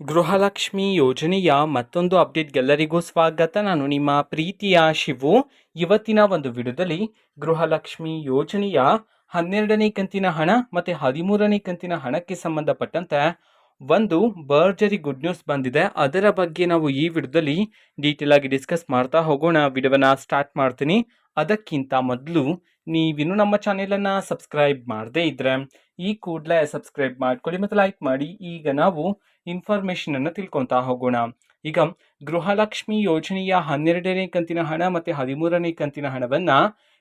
ಗೃಹಲಕ್ಷ್ಮಿ ಯೋಜನೆಯ ಮತ್ತೊಂದು ಅಪ್ಡೇಟ್ಗೆಲ್ಲರಿಗೂ ಸ್ವಾಗತ. ನಾನು ನಿಮ್ಮ ಪ್ರೀತಿಯ ಶಿವು. ಇವತ್ತಿನ ಒಂದು ವಿಡಿಯೋದಲ್ಲಿ ಗೃಹಲಕ್ಷ್ಮಿ ಯೋಜನೆಯ ಹನ್ನೆರಡನೇ ಕಂತಿನ ಹಣ ಮತ್ತು ಹದಿಮೂರನೇ ಕಂತಿನ ಹಣಕ್ಕೆ ಸಂಬಂಧಪಟ್ಟಂತೆ ಒಂದು ಬರ್ಜರಿ ಗುಡ್ ನ್ಯೂಸ್ ಬಂದಿದೆ. ಅದರ ಬಗ್ಗೆ ನಾವು ಈ ವಿಡಿಯೋದಲ್ಲಿ ಡೀಟೇಲ್ ಆಗಿ ಡಿಸ್ಕಸ್ ಮಾಡ್ತಾ ಹೋಗೋಣ. ವಿಡಿಯೋನ ಸ್ಟಾರ್ಟ್ ಮಾಡ್ತೀನಿ. ಅದಕ್ಕಿಂತ ಮೊದಲು ನೀವಿನ್ನು ನಮ್ಮ ಚಾನೆಲನ್ನು ಸಬ್ಸ್ಕ್ರೈಬ್ ಮಾಡದೇ ಇದ್ದರೆ ಈ ಕೂಡಲೇ ಸಬ್ಸ್ಕ್ರೈಬ್ ಮಾಡ್ಕೊಳ್ಳಿ ಮತ್ತು ಲೈಕ್ ಮಾಡಿ. ಈಗ ನಾವು ಇನ್ಫಾರ್ಮೇಷನನ್ನು ತಿಳ್ಕೊತಾ ಹೋಗೋಣ. ಈಗ ಗೃಹಲಕ್ಷ್ಮಿ ಯೋಜನೆಯ ಹನ್ನೆರಡನೇ ಕಂತಿನ ಹಣ ಮತ್ತು ಹದಿಮೂರನೇ ಕಂತಿನ ಹಣವನ್ನ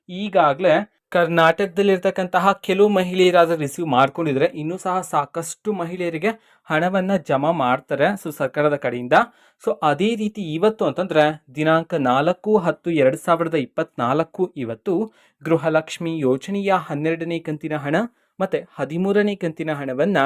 ಈಗಾಗಲೇ ಕರ್ನಾಟಕದಲ್ಲಿರ್ತಕ್ಕಂತಹ ಕೆಲವು ಮಹಿಳೆಯರಾದರೂ ರಿಸೀವ್ ಮಾಡ್ಕೊಂಡಿದ್ರೆ, ಇನ್ನೂ ಸಹ ಸಾಕಷ್ಟು ಮಹಿಳೆಯರಿಗೆ ಹಣವನ್ನು ಜಮಾ ಮಾಡ್ತಾರೆ ಸೊ ಸರ್ಕಾರದ ಕಡೆಯಿಂದ. ಸೊ ಅದೇ ರೀತಿ ಇವತ್ತು ಅಂತಂದರೆ ದಿನಾಂಕ ನಾಲ್ಕು ಹತ್ತು ಎರಡು ಸಾವಿರದ ಇಪ್ಪತ್ನಾಲ್ಕು ಇವತ್ತು ಗೃಹಲಕ್ಷ್ಮಿ ಯೋಜನೆಯ ಹನ್ನೆರಡನೇ ಕಂತಿನ ಹಣ ಮತ್ತು ಹದಿಮೂರನೇ ಕಂತಿನ ಹಣವನ್ನು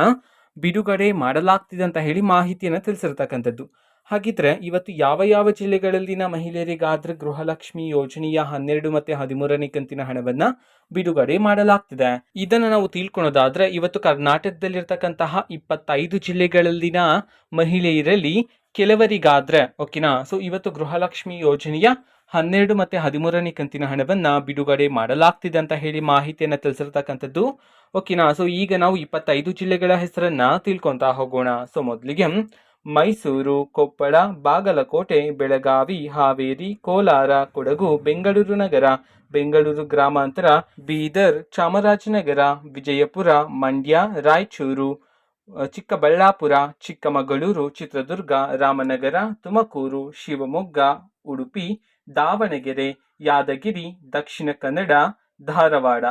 ಬಿಡುಗಡೆ ಮಾಡಲಾಗ್ತಿದೆ ಅಂತ ಹೇಳಿ ಮಾಹಿತಿಯನ್ನು ತಿಳಿಸಿರ್ತಕ್ಕಂಥದ್ದು. ಹಾಗಿದ್ರೆ ಇವತ್ತು ಯಾವ ಯಾವ ಜಿಲ್ಲೆಗಳಲ್ಲಿನ ಮಹಿಳೆಯರಿಗಾದ್ರೆ ಗೃಹಲಕ್ಷ್ಮಿ ಯೋಜನೆಯ ಹನ್ನೆರಡು ಮತ್ತೆ ಹದಿಮೂರನೇ ಕಂತಿನ ಹಣವನ್ನ ಬಿಡುಗಡೆ ಮಾಡಲಾಗ್ತಿದೆ. ಇದನ್ನ ನಾವು ತಿಳ್ಕೊಳೋದಾದ್ರೆ ಇವತ್ತು ಕರ್ನಾಟಕದಲ್ಲಿರ್ತಕ್ಕಂತಹ ಇಪ್ಪತ್ತೈದು ಜಿಲ್ಲೆಗಳಲ್ಲಿನ ಮಹಿಳೆಯರಲ್ಲಿ ಕೆಲವರಿಗಾದ್ರೆ, ಓಕೆನಾ? ಸೊ ಇವತ್ತು ಗೃಹಲಕ್ಷ್ಮಿ ಯೋಜನೆಯ ಹನ್ನೆರಡು ಮತ್ತೆ ಹದಿಮೂರನೇ ಕಂತಿನ ಹಣವನ್ನ ಬಿಡುಗಡೆ ಮಾಡಲಾಗ್ತಿದೆ ಅಂತ ಹೇಳಿ ಮಾಹಿತಿಯನ್ನ ತಿಳಿಸಿರ್ತಕ್ಕಂಥದ್ದು, ಓಕೆನಾ? ಸೊ ಈಗ ನಾವು ಇಪ್ಪತ್ತೈದು ಜಿಲ್ಲೆಗಳ ಹೆಸರನ್ನ ತಿಳ್ಕೊಂತಾ ಹೋಗೋಣ. ಸೊ ಮೊದಲಿಗೆ ಮೈಸೂರು, ಕೊಪ್ಪಳ, ಬಾಗಲಕೋಟೆ, ಬೆಳಗಾವಿ, ಹಾವೇರಿ, ಕೋಲಾರ, ಕೊಡಗು, ಬೆಂಗಳೂರು ನಗರ, ಬೆಂಗಳೂರು ಗ್ರಾಮಾಂತರ, ಬೀದರ್, ಚಾಮರಾಜನಗರ, ವಿಜಯಪುರ, ಮಂಡ್ಯ, ರಾಯಚೂರು ಚಿಕ್ಕಬಳ್ಳಾಪುರ, ಚಿಕ್ಕಮಗಳೂರು, ಚಿತ್ರದುರ್ಗ, ರಾಮನಗರ, ತುಮಕೂರು, ಶಿವಮೊಗ್ಗ, ಉಡುಪಿ, ದಾವಣಗೆರೆ, ಯಾದಗಿರಿ, ದಕ್ಷಿಣ ಕನ್ನಡ, ಧಾರವಾಡ.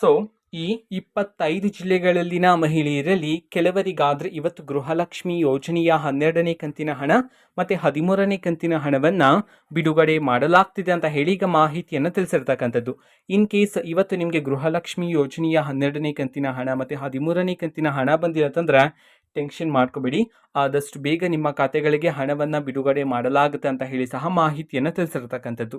ಸೊ ಈ ಇಪ್ಪತ್ತೈದು ಜಿಲ್ಲೆಗಳಲ್ಲಿನ ಮಹಿಳೆಯರಲ್ಲಿ ಕೆಲವರಿಗಾದ್ರೆ ಇವತ್ತು ಗೃಹಲಕ್ಷ್ಮಿ ಯೋಜನೆಯ ಹನ್ನೆರಡನೇ ಕಂತಿನ ಹಣ ಮತ್ತೆ ಹದಿಮೂರನೇ ಕಂತಿನ ಹಣವನ್ನ ಬಿಡುಗಡೆ ಮಾಡಲಾಗ್ತಿದೆ ಅಂತ ಹೇಳಿ ಈಗ ಮಾಹಿತಿಯನ್ನು ತಿಳಿಸಿರ್ತಕ್ಕಂಥದ್ದು. ಇನ್ ಕೇಸ್ ಇವತ್ತು ನಿಮಗೆ ಗೃಹಲಕ್ಷ್ಮಿ ಯೋಜನೆಯ ಹನ್ನೆರಡನೇ ಕಂತಿನ ಹಣ ಮತ್ತೆ ಹದಿಮೂರನೇ ಕಂತಿನ ಹಣ ಬಂದಿರತ್ತಂದ್ರೆ ಟೆನ್ಷನ್ ಮಾಡ್ಕೋಬೇಡಿ. ಆದಷ್ಟು ಬೇಗ ನಿಮ್ಮ ಖಾತೆಗಳಿಗೆ ಹಣವನ್ನು ಬಿಡುಗಡೆ ಮಾಡಲಾಗುತ್ತೆ ಅಂತ ಹೇಳಿ ಸಹ ಮಾಹಿತಿಯನ್ನು ತಿಳಿಸಿರ್ತಕ್ಕಂಥದ್ದು.